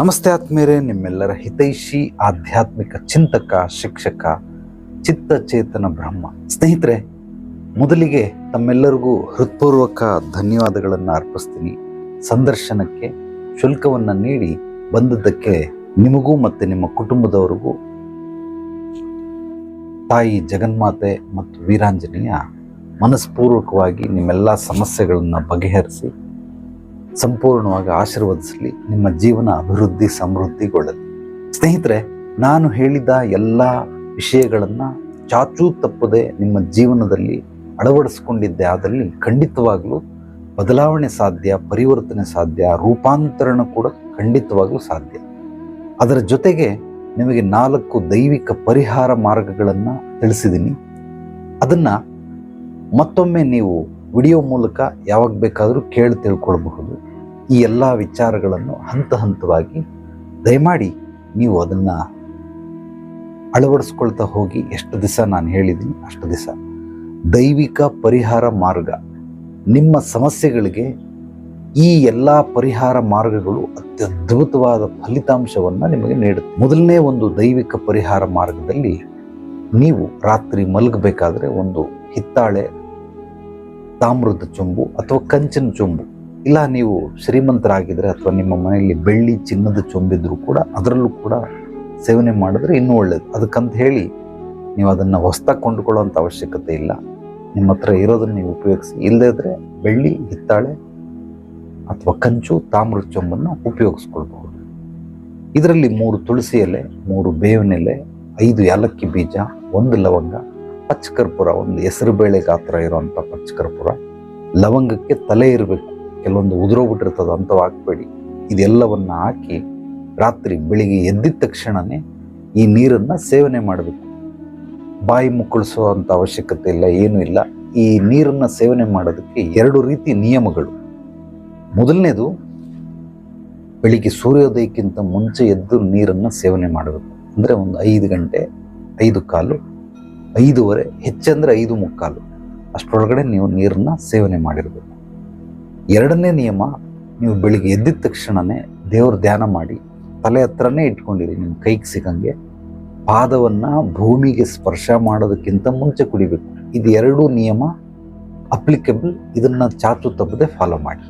ನಮಸ್ತೆ ಆತ್ಮೀಯರೇ, ನಿಮ್ಮೆಲ್ಲರ ಹಿತೈಷಿ, ಆಧ್ಯಾತ್ಮಿಕ ಚಿಂತಕ, ಶಿಕ್ಷಕ, ಚಿತ್ತಚೇತನ ಬ್ರಹ್ಮ. ಸ್ನೇಹಿತರೆ, ಮೊದಲಿಗೆ ತಮ್ಮೆಲ್ಲರಿಗೂ ಹೃತ್ಪೂರ್ವಕ ಧನ್ಯವಾದಗಳನ್ನು ಅರ್ಪಿಸ್ತೀನಿ. ಸಂದರ್ಶನಕ್ಕೆ ಶುಲ್ಕವನ್ನು ನೀಡಿ ಬಂದದ್ದಕ್ಕೆ ನಿಮಗೂ ಮತ್ತು ನಿಮ್ಮ ಕುಟುಂಬದವರಿಗೂ ತಾಯಿ ಜಗನ್ಮಾತೆ ಮತ್ತು ವೀರಾಂಜನೇಯ ಮನಸ್ಪೂರ್ವಕವಾಗಿ ನಿಮ್ಮೆಲ್ಲ ಸಮಸ್ಯೆಗಳನ್ನು ಬಗೆಹರಿಸಿ ಸಂಪೂರ್ಣವಾಗಿ ಆಶೀರ್ವದಿಸಲಿ. ನಿಮ್ಮ ಜೀವನ ಅಭಿವೃದ್ಧಿ, ಸಮೃದ್ಧಿಗೊಳ್ಳಲಿ. ಸ್ನೇಹಿತರೆ, ನಾನು ಹೇಳಿದ ಎಲ್ಲ ವಿಷಯಗಳನ್ನು ಚಾಚೂ ತಪ್ಪದೆ ನಿಮ್ಮ ಜೀವನದಲ್ಲಿ ಅಳವಡಿಸ್ಕೊಂಡಿದ್ದೆ. ಆದಲ್ಲಿ ಖಂಡಿತವಾಗಲೂ ಬದಲಾವಣೆ ಸಾಧ್ಯ, ಪರಿವರ್ತನೆ ಸಾಧ್ಯ, ರೂಪಾಂತರಣ ಕೂಡ ಖಂಡಿತವಾಗಲೂ ಸಾಧ್ಯ. ಅದರ ಜೊತೆಗೆ ನಿಮಗೆ ನಾಲ್ಕು ದೈವಿಕ ಪರಿಹಾರ ಮಾರ್ಗಗಳನ್ನು ತಿಳಿಸಿದ್ದೀನಿ. ಅದನ್ನು ಮತ್ತೊಮ್ಮೆ ನೀವು ವಿಡಿಯೋ ಮೂಲಕ ಯಾವಾಗ ಬೇಕಾದರೂ ಕೇಳಿ ತಿಳ್ಕೊಳ್ಬಹುದು. ಈ ಎಲ್ಲ ವಿಚಾರಗಳನ್ನು ಹಂತ ಹಂತವಾಗಿ ದಯಮಾಡಿ ನೀವು ಅದನ್ನು ಅಳವಡಿಸ್ಕೊಳ್ತಾ ಹೋಗಿ. ಎಷ್ಟು ದಿವಸ ನಾನು ಹೇಳಿದ್ದೀನಿ ಅಷ್ಟು ದಿವಸ. ದೈವಿಕ ಪರಿಹಾರ ಮಾರ್ಗ. ನಿಮ್ಮ ಸಮಸ್ಯೆಗಳಿಗೆ ಈ ಎಲ್ಲ ಪರಿಹಾರ ಮಾರ್ಗಗಳು ಅತ್ಯದ್ಭುತವಾದ ಫಲಿತಾಂಶವನ್ನು ನಿಮಗೆ ನೀಡುತ್ತೆ. ಮೊದಲನೇ ಒಂದು ದೈವಿಕ ಪರಿಹಾರ ಮಾರ್ಗದಲ್ಲಿ ನೀವು ರಾತ್ರಿ ಮಲಗಬೇಕಾದ್ರೆ ಒಂದು ಹಿತ್ತಾಳೆ ತಾಮ್ರದ ಚೊಂಬು ಅಥವಾ ಕಂಚಿನ ಚೊಂಬು ಇಲ್ಲ, ನೀವು ಶ್ರೀಮಂತರಾಗಿದ್ದರೆ ಅಥವಾ ನಿಮ್ಮ ಮನೆಯಲ್ಲಿ ಬೆಳ್ಳಿ ಚಿನ್ನದ ಚೊಂಬಿದ್ರೂ ಕೂಡ ಅದರಲ್ಲೂ ಕೂಡ ಸೇವನೆ ಮಾಡಿದ್ರೆ ಇನ್ನೂ ಒಳ್ಳೆಯದು ಅದಕ್ಕಂತ ಹೇಳಿ ನೀವು ಅದನ್ನು ಹೊಸ್ದಾಗಿ ಕೊಂಡುಕೊಳ್ಳುವಂಥ ಅವಶ್ಯಕತೆ ಇಲ್ಲ. ನಿಮ್ಮ ಹತ್ರ ಇರೋದನ್ನು ನೀವು ಉಪಯೋಗಿಸಿ. ಇಲ್ಲದೇ ಇದ್ದರೆ ಬೆಳ್ಳಿ, ಹಿತ್ತಾಳೆ ಅಥವಾ ಕಂಚು, ತಾಮ್ರ ಚೊಂಬನ್ನು ಉಪಯೋಗಿಸ್ಕೊಳ್ಬಹುದು. ಇದರಲ್ಲಿ ಮೂರು ತುಳಸಿ ಎಲೆ, ಮೂರು ಬೇವಿನ ಎಲೆ, ಐದು ಏಲಕ್ಕಿ ಬೀಜ, ಒಂದು ಲವಂಗ, ಪಚ್ಚಕರ್ಪುರ, ಒಂದು ಹೆಸರು ಬೇಳೆ ಗಾತ್ರ ಇರುವಂಥ ಪಚ್ಚಕರ್ಪೂರ. ಲವಂಗಕ್ಕೆ ತಲೆ ಇರಬೇಕು. ಕೆಲವೊಂದು ಉದುರೋಗ್ಬಿಟ್ಟಿರ್ತದೆ ಅಂತ ಹಾಕ್ಬೇಡಿ ಇದೆಲ್ಲವನ್ನು ಹಾಕಿ ರಾತ್ರಿ ಬೆಳಿಗ್ಗೆ ಎದ್ದಿದ ತಕ್ಷಣವೇ ಈ ನೀರನ್ನು ಸೇವನೆ ಮಾಡಬೇಕು. ಬಾಯಿ ಮುಕ್ಕಳಿಸುವಂಥ ಅವಶ್ಯಕತೆ ಇಲ್ಲ, ಏನೂ ಇಲ್ಲ. ಈ ನೀರನ್ನು ಸೇವನೆ ಮಾಡೋದಕ್ಕೆ ಎರಡು ರೀತಿ ನಿಯಮಗಳು. ಮೊದಲನೇದು, ಬೆಳಿಗ್ಗೆ ಸೂರ್ಯೋದಯಕ್ಕಿಂತ ಮುಂಚೆ ಎದ್ದು ನೀರನ್ನು ಸೇವನೆ ಮಾಡಬೇಕು. ಅಂದರೆ ಒಂದು ಐದು ಗಂಟೆ, ಐದು ಕಾಲು, ಐದೂವರೆ, ಹೆಚ್ಚಂದರೆ ಐದು ಮುಕ್ಕಾಲು. ಅಷ್ಟರೊಳಗಡೆ ನೀವು ನೀರನ್ನು ಸೇವನೆ ಮಾಡಿರಬೇಕು. ಎರಡನೇ ನಿಯಮ, ನೀವು ಬೆಳಿಗ್ಗೆ ಎದ್ದಿದ ತಕ್ಷಣವೇ ದೇವ್ರ ಧ್ಯಾನ ಮಾಡಿ, ತಲೆ ಹತ್ರನೇ ಇಟ್ಕೊಂಡಿರಿ, ನಿಮ್ಮ ಕೈಗೆ ಸಿಗಂಗೆ ಪಾದವನ್ನು ಭೂಮಿಗೆ ಸ್ಪರ್ಶ ಮಾಡೋದಕ್ಕಿಂತ ಮುಂಚೆ ಕುಡಿಬೇಕು. ಇದು ಎರಡೂ ನಿಯಮ ಅಪ್ಲಿಕೇಬಲ್ ಇದನ್ನು ಚಾಚು ತಪ್ಪದೆ ಫಾಲೋ ಮಾಡಿ.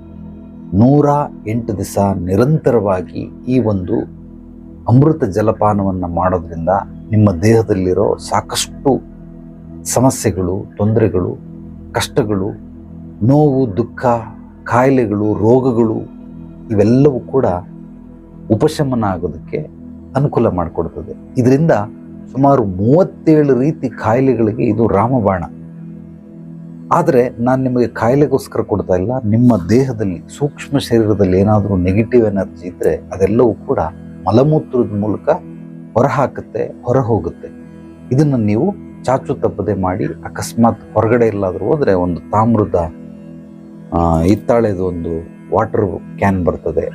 ನೂರ ಎಂಟು ದಿವಸ ನಿರಂತರವಾಗಿ ಈ ಒಂದು ಅಮೃತ ಜಲಪಾನವನ್ನು ಮಾಡೋದ್ರಿಂದ ನಿಮ್ಮ ದೇಹದಲ್ಲಿರೋ ಸಾಕಷ್ಟು ಸಮಸ್ಯೆಗಳು, ತೊಂದರೆಗಳು, ಕಷ್ಟಗಳು, ನೋವು, ದುಃಖ ಕಾಯಿಲೆಗಳು ರೋಗಗಳು ಇವೆಲ್ಲವೂ ಕೂಡ ಉಪಶಮನ ಆಗೋದಕ್ಕೆ ಅನುಕೂಲ ಮಾಡಿಕೊಡ್ತದೆ. ಇದರಿಂದ ಸುಮಾರು ಮೂವತ್ತೇಳು ರೀತಿ ಕಾಯಿಲೆಗಳಿಗೆ ಇದು ರಾಮಬಾಣ. ಆದರೆ ನಾನು ನಿಮಗೆ ಕಾಯಿಲೆಗೋಸ್ಕರ ಕೊಡ್ತಾ ಇಲ್ಲ, ನಿಮ್ಮ ದೇಹದಲ್ಲಿ, ಸೂಕ್ಷ್ಮ ಶರೀರದಲ್ಲಿ ಏನಾದರೂ ನೆಗೆಟಿವ್ ಎನರ್ಜಿ ಇದ್ದರೆ ಅದೆಲ್ಲವೂ ಕೂಡ ಮಲಮೂತ್ರದ ಮೂಲಕ ಹೊರಹಾಕುತ್ತೆ ಹೊರ ಹೋಗುತ್ತೆ ಇದನ್ನು ನೀವು ಚಾಚು ತಪ್ಪದೆ ಮಾಡಿ, ಅಕಸ್ಮಾತ್ ಹೊರಗಡೆ ಎಲ್ಲಾದರೂ ಹೋದರೆ ಒಂದು ತಾಮ್ರದ ಹಿತ್ತಾಳೆದು ಒಂದು ವಾಟರ್ ಕ್ಯಾನ್ ಬರ್ತದೆ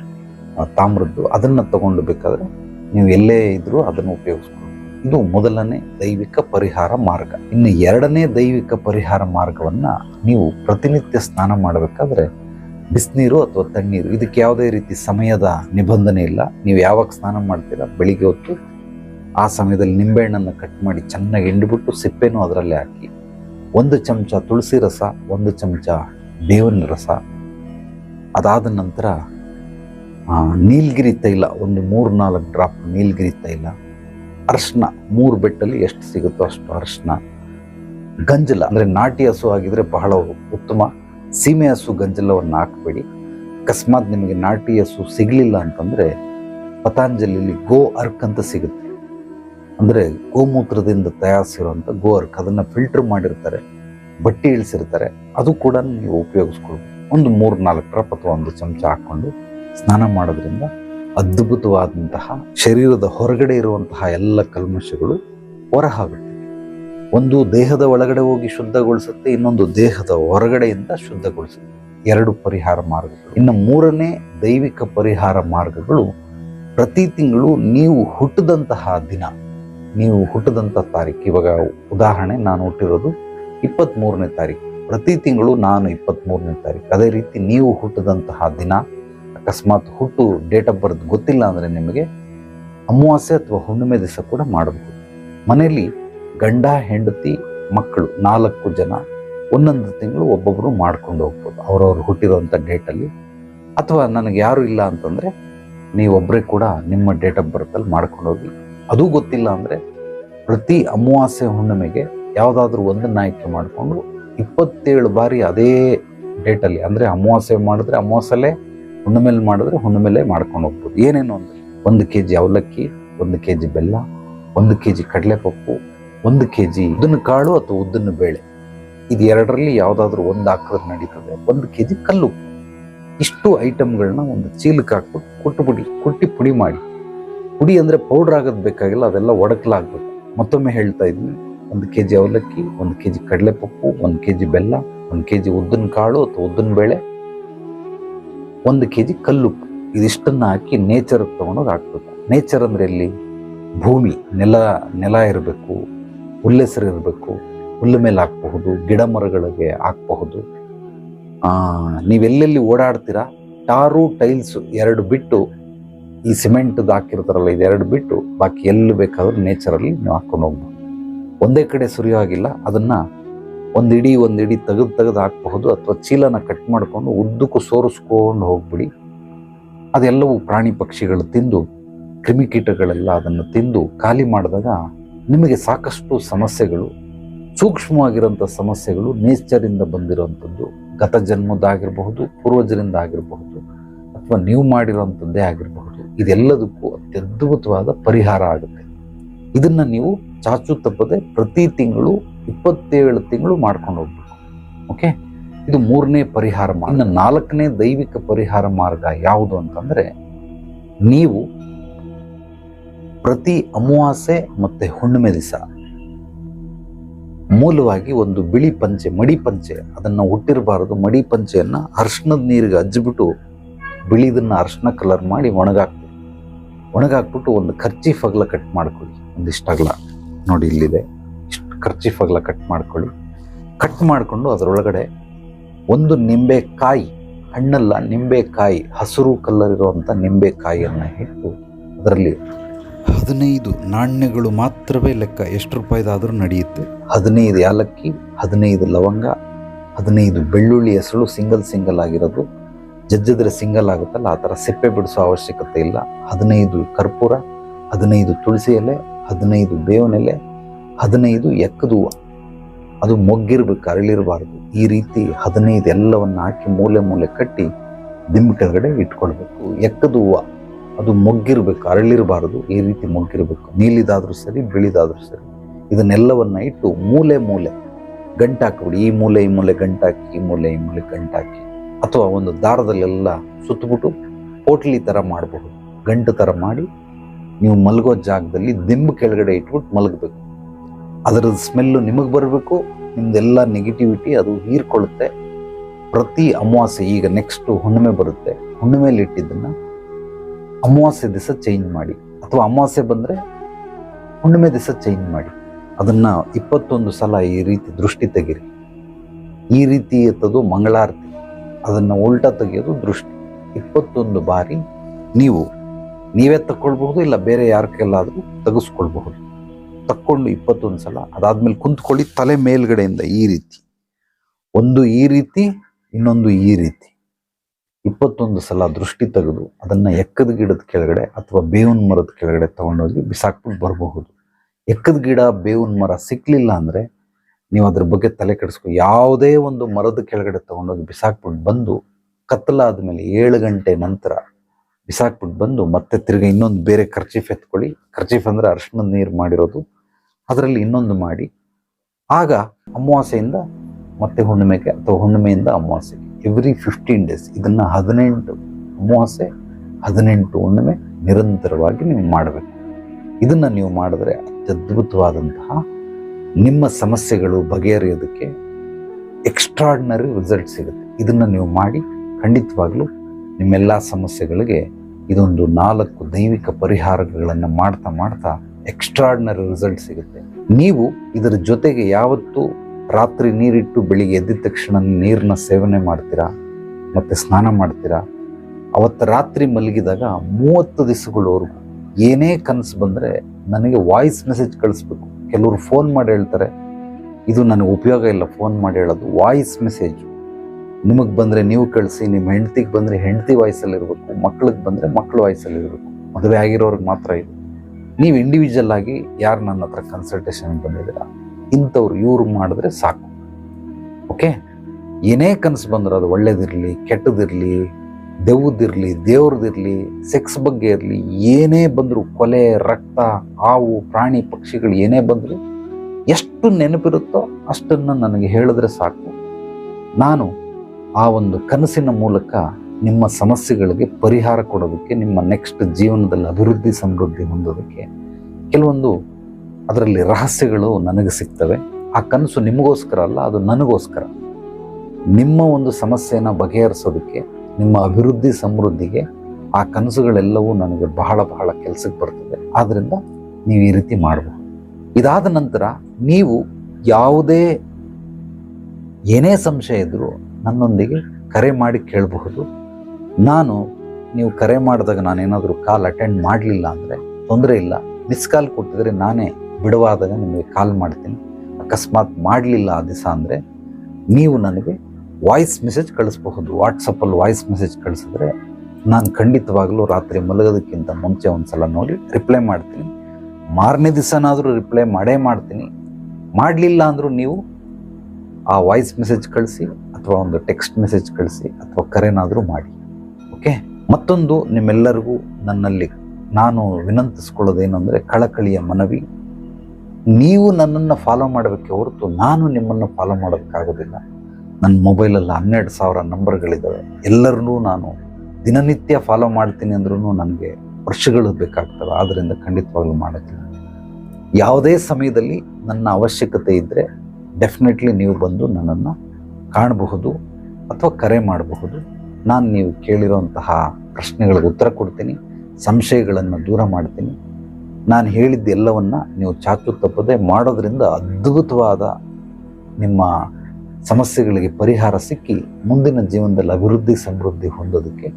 ತಾಮ್ರದ್ದು. ಅದನ್ನು ತಗೊಂಡು ಬೇಕಾದರೆ ನೀವು ಎಲ್ಲೇ ಇದ್ರೂ ಅದನ್ನು ಉಪಯೋಗಿಸ್ಬೋದು ಇದು ಮೊದಲನೇ ದೈವಿಕ ಪರಿಹಾರ ಮಾರ್ಗ. ಇನ್ನು ಎರಡನೇ ದೈವಿಕ ಪರಿಹಾರ ಮಾರ್ಗವನ್ನು ನೀವು ಪ್ರತಿನಿತ್ಯ ಸ್ನಾನ ಮಾಡಬೇಕಾದ್ರೆ ಬಿಸಿನೀರು ಅಥವಾ ತಣ್ಣೀರು, ಇದಕ್ಕೆ ಯಾವುದೇ ರೀತಿ ಸಮಯದ ನಿಬಂಧನೆ ಇಲ್ಲ. ನೀವು ಯಾವಾಗ ಸ್ನಾನ ಮಾಡ್ತೀರಾ? ಬೆಳಿಗ್ಗೆ ಹೊತ್ತು ಆ ಸಮಯದಲ್ಲಿ ನಿಂಬೆಹಣ್ಣನ್ನು ಕಟ್ ಮಾಡಿ ಚೆನ್ನಾಗಿ ಹಿಂಡ್ಬಿಟ್ಟು ಸಿಪ್ಪೆನೂ ಅದರಲ್ಲೇ ಹಾಕಿ ಒಂದು ಚಮಚ ತುಳಸಿ ರಸ, ಒಂದು ಚಮಚ ಬೇವಿನ ರಸ. ಅದಾದ ನಂತರ ನೀಲಗಿರಿ ತೈಲ, ಒಂದು ಮೂರು ನಾಲ್ಕು ಡ್ರಾಪ್ ನೀಲಗಿರಿ ತೈಲ, ಅರಿಶಿನ ಮೂರು ಬೆಟ್ಟಲ್ಲಿ ಎಷ್ಟು ಸಿಗುತ್ತೋ ಅಷ್ಟು ಅರಿಶಿನ. ಗಂಜಲ, ಅಂದರೆ ನಾಟಿ ಹಸು ಆಗಿದ್ರೆ ಬಹಳ ಉತ್ತಮ. ಸೀಮೆ ಹಸು ಗಂಜಲವನ್ನು ಹಾಕಬೇಡಿ. ಅಕಸ್ಮಾತ್ ನಿಮಗೆ ನಾಟಿ ಹಸು ಸಿಗಲಿಲ್ಲ ಅಂತಂದರೆ ಪತಾಂಜಲಿಯಲ್ಲಿ ಗೋ ಅರ್ಕ್ ಅಂತ ಸಿಗುತ್ತೆ. ಅಂದರೆ ಗೋಮೂತ್ರದಿಂದ ತಯಾರಿಸಿರುವಂಥ ಗೋ ಅರ್ಕ್, ಅದನ್ನು ಫಿಲ್ಟರ್ ಮಾಡಿರ್ತಾರೆ. ಬಟ್ಟಿ ಇಳಿಸಿರ್ತಾರೆ, ಅದು ಕೂಡ ನೀವು ಉಪಯೋಗಿಸ್ಕೊಳ್ಬೋದು. ಒಂದು ಮೂರು ನಾಲ್ಕು ಡ್ರಾಪ್ ಅಥವಾ ಒಂದು ಚಮಚ ಹಾಕ್ಕೊಂಡು ಸ್ನಾನ ಮಾಡೋದ್ರಿಂದ ಅದ್ಭುತವಾದಂತಹ ಶರೀರದ ಹೊರಗಡೆ ಇರುವಂತಹ ಎಲ್ಲ ಕಲ್ಮಶಗಳು ಹೊರಹಾಗುತ್ತೆ. ಒಂದು ದೇಹದ ಒಳಗಡೆ ಹೋಗಿ ಶುದ್ಧಗೊಳಿಸುತ್ತೆ, ಇನ್ನೊಂದು ದೇಹದ ಹೊರಗಡೆಯಿಂದ ಶುದ್ಧಗೊಳಿಸುತ್ತೆ. ಎರಡು ಪರಿಹಾರ ಮಾರ್ಗಗಳು. ಇನ್ನು ಮೂರನೇ ದೈವಿಕ ಪರಿಹಾರ ಮಾರ್ಗಗಳು, ಪ್ರತಿ ತಿಂಗಳು ನೀವು ಹುಟ್ಟಿದಂತಹ ದಿನ, ನೀವು ಹುಟ್ಟಿದಂಥ ತಾರೀಕು. ಇವಾಗ ಉದಾಹರಣೆ, ನಾನು ಹುಟ್ಟಿರೋದು ಇಪ್ಪತ್ತ್ಮೂರನೇ ತಾರೀಕು. ಪ್ರತಿ ತಿಂಗಳು ನಾನು ಇಪ್ಪತ್ತ್ಮೂರನೇ ತಾರೀಕು. ಅದೇ ರೀತಿ ನೀವು ಹುಟ್ಟಿದಂತಹ ದಿನ, ಅಕಸ್ಮಾತ್ ಹುಟ್ಟು ಡೇಟ್ ಆಫ್ ಬರ್ತ್ ಗೊತ್ತಿಲ್ಲ ಅಂದರೆ ನಿಮಗೆ ಅಮಾವಾಸ್ಯೆ ಅಥವಾ ಹುಣ್ಣಿಮೆ ದಿವಸ ಕೂಡ ಮಾಡಬಹುದು ಮನೆಯಲ್ಲಿ ಗಂಡ, ಹೆಂಡತಿ, ಮಕ್ಕಳು ನಾಲ್ಕು ಜನ ಒಂದೊಂದು ತಿಂಗಳು ಒಬ್ಬೊಬ್ಬರು ಮಾಡ್ಕೊಂಡು ಹೋಗ್ಬೋದು. ಅವ್ರವ್ರು ಹುಟ್ಟಿರೋಂಥ ಡೇಟಲ್ಲಿ ಅಥವಾ ನನಗೆ ಯಾರು ಇಲ್ಲ ಅಂತಂದರೆ ನೀವೊಬ್ಬರೇ ಕೂಡ ನಿಮ್ಮ ಡೇಟ್ ಆಫ್ ಬರ್ತಲ್ಲಿ ಮಾಡ್ಕೊಂಡು ಹೋಗಿ. ಅದು ಗೊತ್ತಿಲ್ಲ ಅಂದರೆ ಪ್ರತಿ ಅಮಾವಾಸ್ಯೆ ಹುಣ್ಣಿಮೆಗೆ ಯಾವುದಾದ್ರೂ ಒಂದನ್ನು ಆಯ್ಕೆ ಮಾಡಿಕೊಂಡು ಇಪ್ಪತ್ತೇಳು ಬಾರಿ ಅದೇ ಡೇಟಲ್ಲಿ, ಅಂದರೆ ಅಮಾವಾಸ್ಯೆ ಮಾಡಿದ್ರೆ ಅಮಾವಾಸ್ಯಲ್ಲೇ ಹುಣ್ಣಿಮೆಲೆ ಮಾಡಿದ್ರೆ ಹುಣ್ಣಿಮೆಲೆ ಮಾಡ್ಕೊಂಡು ಹೋಗ್ಬೋದು. ಏನೇನು ಅಂದರೆ ಒಂದು ಕೆ ಜಿ ಅವಲಕ್ಕಿ, ಒಂದು ಕೆ ಜಿ ಬೆಲ್ಲ, ಒಂದು ಕೆ ಜಿ ಕಡಲೆಪಪ್ಪು, ಒಂದು ಕೆ ಜಿ ಉದ್ದಿನ ಕಾಳು ಅಥವಾ ಉದ್ದಿನ ಬೇಳೆ. ಇದು ಎರಡರಲ್ಲಿ ಯಾವುದಾದ್ರೂ ಒಂದು ಹಾಕಿದ್ರೆ ನಡೀತದೆ. ಒಂದು ಕೆ ಜಿ ಕಲ್ಲು. ಇಷ್ಟು ಐಟಮ್ಗಳನ್ನ ಒಂದು ಚೀಲಕ್ಕೆ ಹಾಕ್ಬಿಟ್ಟು ಕೊಟ್ಟು ಪುಡಿ, ಕುಟ್ಟಿ ಪುಡಿ ಮಾಡಿ. ಪುಡಿ ಅಂದರೆ ಪೌಡ್ರ್ ಆಗೋದು ಬೇಕಾಗಿಲ್ಲ, ಅದೆಲ್ಲ ಒಡಕಲಾಗಬೇಕು. ಮತ್ತೊಮ್ಮೆ ಹೇಳ್ತಾ ಇದ್ದೀನಿ ಒಂದು ಕೆ ಜಿ ಅವಲಕ್ಕಿ, ಒಂದು ಕೆ ಜಿ ಕಡಲೆಪಪ್ಪು, ಒಂದು ಕೆ ಜಿ ಬೆಲ್ಲ, ಒಂದು ಕೆ ಜಿ ಉದ್ದಿನ ಕಾಳು ಅಥವಾ ಉದ್ದಿನ ಬೇಳೆ, ಒಂದು ಕೆ ಜಿ ಕಲ್ಲುಪ್ಪು. ಇದಿಷ್ಟನ್ನ ಹಾಕಿ ನೇಚರ್ಗೆ ತಗೊಂಡೋಗಿ ಹಾಕ್ಬೇಕು. ನೇಚರ್ ಅಂದ್ರೆ ಎಲ್ಲಿ? ಭೂಮಿ, ನೆಲ ನೆಲ ಇರಬೇಕು, ಹುಲ್ಲೆಸರು ಇರಬೇಕು, ಹುಲ್ಲು ಮೇಲೆ ಹಾಕಬಹುದು, ಗಿಡ ಮರಗಳಿಗೆ ಹಾಕಬಹುದು. ನೀವೆಲ್ಲೆಲ್ಲಿ ಓಡಾಡ್ತೀರಾ, ಟಾರು, ಟೈಲ್ಸು ಎರಡು ಬಿಟ್ಟು, ಈ ಸಿಮೆಂಟ್ದು ಹಾಕಿರ್ತಾರಲ್ಲ, ಇದೆರಡು ಬಿಟ್ಟು, ಬಾಕಿ ಎಲ್ಲಿ ಬೇಕಾದರೂ ನೇಚರಲ್ಲಿ ನೀವು ಹಾಕೊಂಡು ಹೋಗ್ಬೋದು. ಒಂದೇ ಕಡೆ ಸುರಿಯೋ ಹಾಗಿಲ್ಲ ಅದನ್ನ ಒಂದು ಇಡೀ ಒಂದು ಇಡೀ ತೆಗೆದು ತೆಗೆದು ಹಾಕಬಹುದು ಅಥವಾ ಚೀಲನ ಕಟ್ ಮಾಡಿಕೊಂಡು ಉದ್ದಕ್ಕೂ ಸೋರಿಸ್ಕೊಂಡು ಹೋಗ್ಬಿಡಿ. ಅದೆಲ್ಲವೂ ಪ್ರಾಣಿ ಪಕ್ಷಿಗಳು ತಿಂದು ಕ್ರಿಮಿಕೀಟಗಳೆಲ್ಲ ಅದನ್ನು ತಿಂದು ಖಾಲಿ ಮಾಡಿದಾಗ ನಿಮಗೆ ಸಾಕಷ್ಟು ಸಮಸ್ಯೆಗಳು, ಸೂಕ್ಷ್ಮವಾಗಿರೋಂಥ ಸಮಸ್ಯೆಗಳು ನೇಚರಿಂದ ಬಂದಿರೋವಂಥದ್ದು ಗತ ಜನ್ಮದಾಗಿರಬಹುದು ಪೂರ್ವಜರಿಂದ ಆಗಿರಬಹುದು ಅಥವಾ ನೀವು ಮಾಡಿರೋವಂಥದ್ದೇ ಆಗಿರಬಹುದು, ಇದೆಲ್ಲದಕ್ಕೂ ಅತ್ಯದ್ಭುತವಾದ ಪರಿಹಾರ ಆಗುತ್ತೆ. ಇದನ್ನ ನೀವು ಚಾಚು ತಪ್ಪದೆ ಪ್ರತಿ ತಿಂಗಳು ಇಪ್ಪತ್ತೇಳು ತಿಂಗಳು ಮಾಡ್ಕೊಂಡು ಹೋಗ್ಬೇಕು. ಓಕೆ ಇದು ಮೂರನೇ ಪರಿಹಾರ ಮಾರ್ಗ. ನಾಲ್ಕನೇ ದೈವಿಕ ಪರಿಹಾರ ಮಾರ್ಗ ಯಾವುದು ಅಂತಂದ್ರೆ, ನೀವು ಪ್ರತಿ ಅಮಾವಾಸ್ಯೆ ಮತ್ತೆ ಹುಣ್ಣಿಮೆ ದಿವಸ ಮೂಲವಾಗಿ ಒಂದು ಬಿಳಿ ಪಂಚೆ, ಮಡಿ ಪಂಚೆ, ಅದನ್ನ ಹುಟ್ಟಿರಬಾರದು. ಮಡಿ ಪಂಚೆಯನ್ನ ಅರ್ಶನದ ನೀರಿಗೆ ಹಚ್ಚಿಬಿಟ್ಟು ಬಿಳಿದನ್ನ ಅರ್ಶನ ಕಲರ್ ಮಾಡಿ ಒಣಗಾಕ್ಬೇಕು. ಒಣಗಾಕ್ಬಿಟ್ಟು ಒಂದು ಖರ್ಚೀಫ್ ಅಗಲ ಕಟ್ ಮಾಡ್ಕೊಳ್ಳಿ. ಒಂದಿಷ್ಟು ಅಗಲ. ನೋಡಿ ಇಲ್ಲಿದೆ. ಇಷ್ಟು ಖರ್ಚೀಫ್ ಅಗಲ ಕಟ್ ಮಾಡ್ಕೊಳ್ಳಿ. ಕಟ್ ಮಾಡಿಕೊಂಡು ಅದರೊಳಗಡೆ ಒಂದು ನಿಂಬೆಕಾಯಿ ಹಣ್ಣಲ್ಲ ನಿಂಬೆಕಾಯಿ ಹಸಿರು ಕಲ್ಲರ್ ಇರುವಂಥ ನಿಂಬೆಕಾಯಿಯನ್ನು ಇಟ್ಟು ಅದರಲ್ಲಿ ಹದಿನೈದು ನಾಣ್ಯಗಳು ಮಾತ್ರವೇ ಲೆಕ್ಕ. ಎಷ್ಟು ರೂಪಾಯಿದಾದರೂ ನಡೆಯುತ್ತೆ. ಹದಿನೈದು ಯಾಲಕ್ಕಿ ಹದಿನೈದು ಲವಂಗ ಹದಿನೈದು ಬೆಳ್ಳುಳ್ಳಿ ಹೆಸರು ಸಿಂಗಲ್ ಸಿಂಗಲ್ ಆಗಿರೋದು. ಜಜ್ಜಿದ್ರೆ ಸಿಂಗಲ್ ಆಗುತ್ತಲ್ಲ, ಆ ಥರ ಸಿಪ್ಪೆ ಬಿಡಿಸೋ ಅವಶ್ಯಕತೆ ಇಲ್ಲ. ಹದಿನೈದು ಕರ್ಪೂರ, ಹದಿನೈದು ತುಳಸಿ ಎಲೆ, ಹದಿನೈದು ಬೇವಿನ ಎಲೆ, ಹದಿನೈದು ಎಕ್ಕದು ಹೂವು ಅದು ಮೊಗ್ಗಿರ್ಬೇಕು, ಅರಳಿರಬಾರ್ದು. ಈ ರೀತಿ ಹದಿನೈದು ಎಲ್ಲವನ್ನು ಹಾಕಿ ಮೂಲೆ ಮೂಲೆ ಕಟ್ಟಿ ದಿಂಬು ಕೆಳಗಡೆ ಇಟ್ಕೊಳ್ಬೇಕು. ಎಕ್ಕದು ಹೂವು ಅದು ಮೊಗ್ಗಿರ್ಬೇಕು, ಅರಳಿರಬಾರ್ದು. ಈ ರೀತಿ ಮೊಗ್ಗಿರಬೇಕು. ನೀಲಿದಾದರೂ ಸರಿ, ಬಿಳಿದಾದರೂ ಸರಿ. ಇದನ್ನೆಲ್ಲವನ್ನು ಇಟ್ಟು ಮೂಲೆ ಮೂಲೆ ಗಂಟಾಕ್ಬಿಡಿ. ಈ ಮೂಲೆ ಈ ಮೂಲೆ ಗಂಟಾಕಿ, ಈ ಮೂಲೆ ಈ ಮೂಲೆ ಗಂಟಾಕಿ. ಅಥವಾ ಒಂದು ದಾರದಲ್ಲೆಲ್ಲ ಸುತ್ತಬಿಟ್ಟು ಪೋಟ್ಲಿ ಥರ ಮಾಡಬಹುದು. ಗಂಟು ಥರ ಮಾಡಿ ನೀವು ಮಲಗೋ ಜಾಗದಲ್ಲಿ ದಿಂಬು ಕೆಳಗಡೆ ಇಟ್ಬಿಟ್ಟು ಮಲಗಬೇಕು. ಅದರ ಸ್ಮೆಲ್ಲು ನಿಮಗೆ ಬರಬೇಕು, ನಿಮ್ದೆಲ್ಲ ನೆಗೆಟಿವಿಟಿ ಅದು ಹೀರ್ಕೊಳ್ಳುತ್ತೆ. ಪ್ರತಿ ಅಮಾವಾಸ್ಯೆ ಈಗ ನೆಕ್ಸ್ಟು ಹುಣ್ಣಿಮೆ ಬರುತ್ತೆ. ಹುಣ್ಣಿಮೆಯಲ್ಲಿ ಇಟ್ಟಿದ್ದನ್ನು ಅಮಾವಾಸ್ಯೆ ದಿವಸ ಚೇಂಜ್ ಮಾಡಿ. ಅಥವಾ ಅಮಾವಾಸ್ಯೆ ಬಂದರೆ ಹುಣ್ಣಿಮೆ ದಿವಸ ಚೇಂಜ್ ಮಾಡಿ. ಅದನ್ನು ಇಪ್ಪತ್ತೊಂದು ಸಲ ಈ ರೀತಿ ದೃಷ್ಟಿ ತೆಗಿರಿ. ಈ ರೀತಿ ಎತ್ತದು ಮಂಗಳಾರತಿ. ಅದನ್ನು ಉಲ್ಟಾ ತೆಗೆಯೋದು ದೃಷ್ಟಿ. ಇಪ್ಪತ್ತೊಂದು ಬಾರಿ ನೀವು, ನೀವೇ ತಕ್ಕೊಳ್ಬಹುದು ಇಲ್ಲ ಬೇರೆ ಯಾರಕ್ಕೆಲ್ಲಾದರೂ ತೆಗೆಸ್ಕೊಳ್ಬಹುದು. ತಕ್ಕೊಂಡು ಇಪ್ಪತ್ತೊಂದು ಸಲ, ಅದಾದ್ಮೇಲೆ ಕುಂತ್ಕೊಳ್ಳಿ ತಲೆ ಮೇಲ್ಗಡೆಯಿಂದ ಈ ರೀತಿ. ಒಂದು ಈ ರೀತಿ, ಇನ್ನೊಂದು ಈ ರೀತಿ. ಇಪ್ಪತ್ತೊಂದು ಸಲ ದೃಷ್ಟಿ ತೆಗೆದು ಅದನ್ನು ಎಕ್ಕದ ಗಿಡದ ಕೆಳಗಡೆ ಅಥವಾ ಬೇವಿನ ಮರದ ಕೆಳಗಡೆ ತಗೊಂಡೋಗಿ ಬಿಸಾಕ್ಬಿಟ್ಟು ಬರಬಹುದು. ಎಕ್ಕದ ಗಿಡ, ಬೇವಿನ ಮರ ಸಿಕ್ಕಲಿಲ್ಲ ಅಂದ್ರೆ ನೀವು ಅದ್ರ ಬಗ್ಗೆ ತಲೆ ಕೆಡಿಸ್ಕೊ, ಯಾವುದೇ ಒಂದು ಮರದ ಕೆಳಗಡೆ ತಗೊಂಡೋಗಿ ಬಿಸಾಕ್ಬಿಟ್ಟು ಬಂದು ಕತ್ತಲಾದ ಮೇಲೆ ಏಳು ಗಂಟೆ ನಂತರ ಬಿಸಾಕ್ಬಿಟ್ಟು ಬಂದು, ಮತ್ತೆ ತಿರ್ಗಿ ಇನ್ನೊಂದು ಬೇರೆ ಖರ್ಚೀಫ್ ಎತ್ಕೊಳ್ಳಿ. ಖರ್ಚೀಫ್ ಅಂದ್ರೆ ಅರ್ಶಿಣದ ನೀರು ಮಾಡಿರೋದು. ಅದರಲ್ಲಿ ಇನ್ನೊಂದು ಮಾಡಿ. ಆಗ ಅಮಾವಾಸ್ಯೆಯಿಂದ ಮತ್ತೆ ಹುಣ್ಣಿಮೆಗೆ ಅಥವಾ ಹುಣ್ಣಿಮೆಯಿಂದ ಅಮಾವಾಸ್ಯೆಗೆ ಎವ್ರಿ ಫಿಫ್ಟೀನ್ ಡೇಸ್ ಇದನ್ನ ಹದಿನೆಂಟು ಅಮಾವಾಸ್ಯೆ, ಹದಿನೆಂಟು ಹುಣ್ಣಿಮೆ ನಿರಂತರವಾಗಿ ನೀವು ಮಾಡಬೇಕು. ಇದನ್ನ ನೀವು ಮಾಡಿದ್ರೆ ಅತ್ಯದ್ಭುತವಾದಂತಹ ನಿಮ್ಮ ಸಮಸ್ಯೆಗಳು ಬಗೆಹರಿಯೋದಕ್ಕೆ ಎಕ್ಸ್ಟ್ರಾರ್ಡಿನರಿ ರಿಸಲ್ಟ್ ಸಿಗುತ್ತೆ. ಇದನ್ನ ನೀವು ಮಾಡಿ, ಖಂಡಿತವಾಗ್ಲೂ ನಿಮ್ಮೆಲ್ಲ ಸಮಸ್ಯೆಗಳಿಗೆ ಇದೊಂದು ನಾಲ್ಕು ದೈವಿಕ ಪರಿಹಾರಗಳನ್ನು ಮಾಡ್ತಾ ಮಾಡ್ತಾ ಎಕ್ಸ್ಟ್ರಾರ್ಡಿನರಿ ರಿಸಲ್ಟ್ ಸಿಗುತ್ತೆ. ನೀವು ಇದರ ಜೊತೆಗೆ ಯಾವತ್ತು ರಾತ್ರಿ ನೀರಿಟ್ಟು ಬೆಳಿಗ್ಗೆ ಎದ್ದ ತಕ್ಷಣ ನೀರನ್ನ ಸೇವನೆ ಮಾಡ್ತೀರಾ? ಮತ್ತೆ ಸ್ನಾನ ಮಾಡ್ತೀರಾ? ಅವತ್ತು ರಾತ್ರಿ ಮಲಗಿದಾಗ ಮೂವತ್ತು ದಿವಸಗಳವರೆಗೂ ಏನೇ ಕನಸು ಬಂದರೆ ನನಗೆ ವಾಯ್ಸ್ ಮೆಸೇಜ್ ಕಳಿಸ್ಬೇಕು. ಕೆಲವರು ಫೋನ್ ಮಾಡಿ ಹೇಳ್ತಾರೆ, ಇದು ನನಗೆ ಉಪಯೋಗ ಇಲ್ಲ ಫೋನ್ ಮಾಡಿ ಹೇಳೋದು. ವಾಯ್ಸ್ ಮೆಸೇಜ್ ನಿಮಗೆ ಬಂದರೆ ನೀವು ಕಳಿಸಿ, ನಿಮ್ಮ ಹೆಂಡ್ತಿಗೆ ಬಂದರೆ ಹೆಂಡತಿ ವಾಯ್ಸಲ್ಲಿ ಇರಬೇಕು, ಮಕ್ಳಿಗೆ ಬಂದರೆ ಮಕ್ಕಳು ವಾಯ್ಸಲ್ಲಿ ಇರಬೇಕು. ಮದುವೆ ಆಗಿರೋರಿಗೆ ಮಾತ್ರ ಇದು. ನೀವು ಇಂಡಿವಿಜುವಲ್ ಆಗಿ ಯಾರು ನನ್ನ ಹತ್ರ ಕನ್ಸಲ್ಟೇಷನ್ ಬಂದಿದ್ದೀರಾ? ಇಂಥವ್ರು ಇವ್ರು ಮಾಡಿದ್ರೆ ಸಾಕು. ಓಕೆ ಏನೇ ಕನಸು ಬಂದರೂ ಅದು ಒಳ್ಳೇದಿರಲಿ, ಕೆಟ್ಟದಿರಲಿ ದೆವ್ವದಿರಲಿ, ದೇವ್ರದಿರಲಿ ಸೆಕ್ಸ್ ಬಗ್ಗೆ ಇರಲಿ, ಏನೇ ಬಂದರೂ ಕೊಲೆ, ರಕ್ತ, ಹಾವು, ಪ್ರಾಣಿ ಪಕ್ಷಿಗಳು ಏನೇ ಬಂದರೂ ಎಷ್ಟು ನೆನಪಿರುತ್ತೋ ಅಷ್ಟನ್ನು ನನಗೆ ಹೇಳಿದ್ರೆ ಸಾಕು. ನಾನು ಆ ಒಂದು ಕನಸಿನ ಮೂಲಕ ನಿಮ್ಮ ಸಮಸ್ಯೆಗಳಿಗೆ ಪರಿಹಾರ ಕೊಡೋದಕ್ಕೆ, ನಿಮ್ಮ ನೆಕ್ಸ್ಟ್ ಜೀವನದಲ್ಲಿ ಅಭಿವೃದ್ಧಿ ಸಮೃದ್ಧಿ ಹೊಂದೋದಕ್ಕೆ ಕೆಲವೊಂದು ಅದರಲ್ಲಿ ರಹಸ್ಯಗಳು ನನಗೆ ಸಿಗ್ತವೆ. ಆ ಕನಸು ನಿಮಗೋಸ್ಕರ ಅಲ್ಲ, ಅದು ನನಗೋಸ್ಕರ. ನಿಮ್ಮ ಒಂದು ಸಮಸ್ಯೆನ ಬಗೆಹರಿಸೋದಕ್ಕೆ ನಿಮ್ಮ ಅಭಿವೃದ್ಧಿ ಸಮೃದ್ಧಿಗೆ ಆ ಕನಸುಗಳೆಲ್ಲವೂ ನನಗೆ ಬಹಳ ಬಹಳ ಕೆಲಸಕ್ಕೆ ಬರ್ತದೆ. ಆದ್ದರಿಂದ ನೀವು ಈ ರೀತಿ ಮಾಡಬಹುದು ಇದಾದ ನಂತರ ನೀವು ಯಾವುದೇ ಏನೇ ಸಂಶಯ ಇದ್ದರೂ ನನ್ನೊಂದಿಗೆ ಕರೆ ಮಾಡಿ ಕೇಳಬಹುದು. ನಾನು ನೀವು ಕರೆ ಮಾಡಿದಾಗ ನಾನೇನಾದರೂ ಕಾಲ್ ಅಟೆಂಡ್ ಮಾಡಲಿಲ್ಲ ಅಂದರೆ ತೊಂದರೆ ಇಲ್ಲ. ಮಿಸ್ ಕಾಲ್ ಕೊಟ್ಟಿದ್ರೆ ನಾನೇ ಬಿಡುವಾದಾಗ ನಿಮಗೆ ಕಾಲ್ ಮಾಡ್ತೀನಿ. ಅಕಸ್ಮಾತ್ ಮಾಡಲಿಲ್ಲ ಆ ದಿವಸ ಅಂದರೆ ನೀವು ನನಗೆ ವಾಯ್ಸ್ ಮೆಸೇಜ್ ಕಳಿಸ್ಬಹುದು. ವಾಟ್ಸಪ್ಪಲ್ಲಿ ವಾಯ್ಸ್ ಮೆಸೇಜ್ ಕಳಿಸಿದ್ರೆ ನಾನು ಖಂಡಿತವಾಗಲೂ ರಾತ್ರಿ ಮಲಗೋದಕ್ಕಿಂತ ಮುಂಚೆ ಒಂದು ಸಲ ನೋಡಿ ರಿಪ್ಲೈ ಮಾಡ್ತೀನಿ. ಮಾರನೇ ದಿವಸನಾದರೂ ರಿಪ್ಲೈ ಮಾಡೇ ಮಾಡ್ತೀನಿ. ಮಾಡಲಿಲ್ಲ ಅಂದರೂ ನೀವು ಆ ವಾಯ್ಸ್ ಮೆಸೇಜ್ ಕಳಿಸಿ ಅಥವಾ ಒಂದು ಟೆಕ್ಸ್ಟ್ ಮೆಸೇಜ್ ಕಳಿಸಿ ಅಥವಾ ಕರೆನಾದರೂ ಮಾಡಿ. ಓಕೆ ಮತ್ತೊಂದು ನಿಮ್ಮೆಲ್ಲರಿಗೂ ನನ್ನಲ್ಲಿ ನಾನು ವಿನಂತಿಸ್ಕೊಳ್ಳೋದೇನೆಂದರೆ ಕಳಕಳಿಯ ಮನವಿ. ನೀವು ನನ್ನನ್ನು ಫಾಲೋ ಮಾಡಬೇಕೆ ಹೊರತು ನಾನು ನಿಮ್ಮನ್ನು ಫಾಲೋ ಮಾಡೋದಕ್ಕಾಗೋದಿಲ್ಲ ನನ್ನ ಮೊಬೈಲಲ್ಲಿ ಹನ್ನೆರಡು ಸಾವಿರ ನಂಬರ್ಗಳಿದ್ದಾವೆ. ಎಲ್ಲರನ್ನೂ ನಾನು ದಿನನಿತ್ಯ ಫಾಲೋ ಮಾಡ್ತೀನಿ ಅಂದ್ರೂ ನನಗೆ ವರ್ಷಗಳು ಬೇಕಾಗ್ತವೆ. ಆದ್ದರಿಂದ ಖಂಡಿತವಾಗ್ಲೂ ಮಾಡುತ್ತೀನಿ ಯಾವುದೇ ಸಮಯದಲ್ಲಿ ನನ್ನ ಅವಶ್ಯಕತೆ ಇದ್ದರೆ ಡೆಫಿನೆಟ್ಲಿ ನೀವು ಬಂದು ನನ್ನನ್ನು ಕಾಣಬಹುದು ಅಥವಾ ಕರೆ ಮಾಡಬಹುದು. ನಾನು ನೀವು ಕೇಳಿರೋಂತಹ ಪ್ರಶ್ನೆಗಳಿಗೆ ಉತ್ತರ ಕೊಡ್ತೀನಿ, ಸಂಶಯಗಳನ್ನು ದೂರ ಮಾಡ್ತೀನಿ. ನಾನು ಹೇಳಿದ್ದೆಲ್ಲವನ್ನು ನೀವು ಚಾಚು ತಪ್ಪದೆ ಮಾಡೋದ್ರಿಂದ ಅದ್ಭುತವಾದ ನಿಮ್ಮ ಸಮಸ್ಯೆಗಳಿಗೆ ಪರಿಹಾರ ಸಿಕ್ಕಿ ಮುಂದಿನ ಜೀವನದಲ್ಲಿ ಅಭಿವೃದ್ಧಿ, ಸಮೃದ್ಧಿ ಹೊಂದೋದಕ್ಕೆ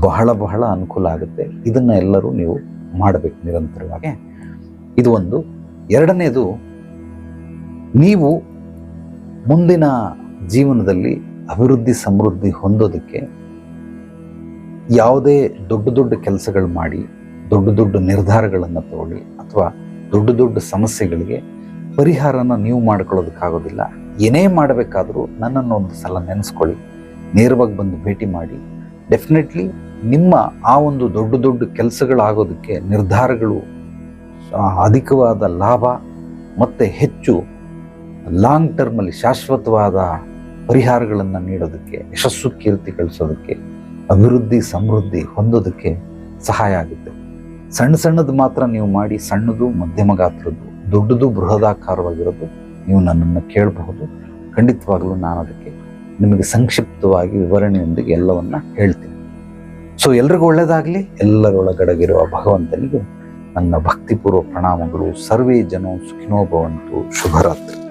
ಬಹಳ ಬಹಳ ಅನುಕೂಲ ಆಗುತ್ತೆ. ಇದನ್ನು ಎಲ್ಲರೂ ನೀವು ಮಾಡಬೇಕು ನಿರಂತರವಾಗಿ. ಇದು ಒಂದು. ಎರಡನೇದು, ನೀವು ಮುಂದಿನ ಜೀವನದಲ್ಲಿ ಅಭಿವೃದ್ಧಿ, ಸಮೃದ್ಧಿ ಹೊಂದೋದಕ್ಕೆ ಯಾವುದೇ ದೊಡ್ಡ ದೊಡ್ಡ ಕೆಲಸಗಳು ಮಾಡಿ, ದೊಡ್ಡ ದೊಡ್ಡ ನಿರ್ಧಾರಗಳನ್ನು ತಗೊಳ್ಳಿ ಅಥವಾ ದೊಡ್ಡ ದೊಡ್ಡ ಸಮಸ್ಯೆಗಳಿಗೆ ಪರಿಹಾರನ ನೀವು ಮಾಡ್ಕೊಳ್ಳೋದಕ್ಕಾಗೋದಿಲ್ಲ. ಏನೇ ಮಾಡಬೇಕಾದರೂ ನನ್ನನ್ನು ಒಂದು ಸಲ ನೆನೆಸ್ಕೊಳ್ಳಿ. ನೇರವಾಗಿ ಬಂದು ಭೇಟಿ ಮಾಡಿ. ಡೆಫಿನೆಟ್ಲಿ ನಿಮ್ಮ ಆ ಒಂದು ದೊಡ್ಡ ದೊಡ್ಡ ಕೆಲಸಗಳಾಗೋದಕ್ಕೆ ನಿರ್ಧಾರಗಳು ಅಧಿಕವಾದ ಲಾಭ ಮತ್ತು ಹೆಚ್ಚು ಲಾಂಗ್ ಟರ್ಮಲ್ಲಿ ಶಾಶ್ವತವಾದ ಪರಿಹಾರಗಳನ್ನು ನೀಡೋದಕ್ಕೆ, ಯಶಸ್ಸು ಕೀರ್ತಿ ಗಳಿಸೋದಕ್ಕೆ ಅಭಿವೃದ್ಧಿ ಸಮೃದ್ಧಿ ಹೊಂದೋದಕ್ಕೆ ಸಹಾಯ ಆಗುತ್ತೆ. ಸಣ್ಣ ಸಣ್ಣದು ಮಾತ್ರ ನೀವು ಮಾಡಿ, ಸಣ್ಣದು ಮಧ್ಯಮ ಗಾತ್ರದ್ದು, ದೊಡ್ಡದು ಬೃಹದಾಕಾರವಾಗಿರೋದು. ನೀವು ನನ್ನನ್ನು ಕೇಳಬಹುದು. ಖಂಡಿತವಾಗಲೂ ನಾನು ಅದಕ್ಕೆ ನಿಮಗೆ ಸಂಕ್ಷಿಪ್ತವಾಗಿ ವಿವರಣೆಯೊಂದಿಗೆ ಎಲ್ಲವನ್ನ ಹೇಳ್ತೀನಿ. ಸೊ ಎಲ್ರಿಗೂ ಒಳ್ಳೆಯದಾಗಲಿ ಎಲ್ಲರೊಳಗಡಗಿರುವ ಭಗವಂತನಿಗೆ ನನ್ನ ಭಕ್ತಿಪೂರ್ವ ಪ್ರಣಾಮಗಳು. ಸರ್ವೇ ಜನೋ ಸುಖಿನೋ ಭವಂತು. ಶುಭರಾತ್ರಿ.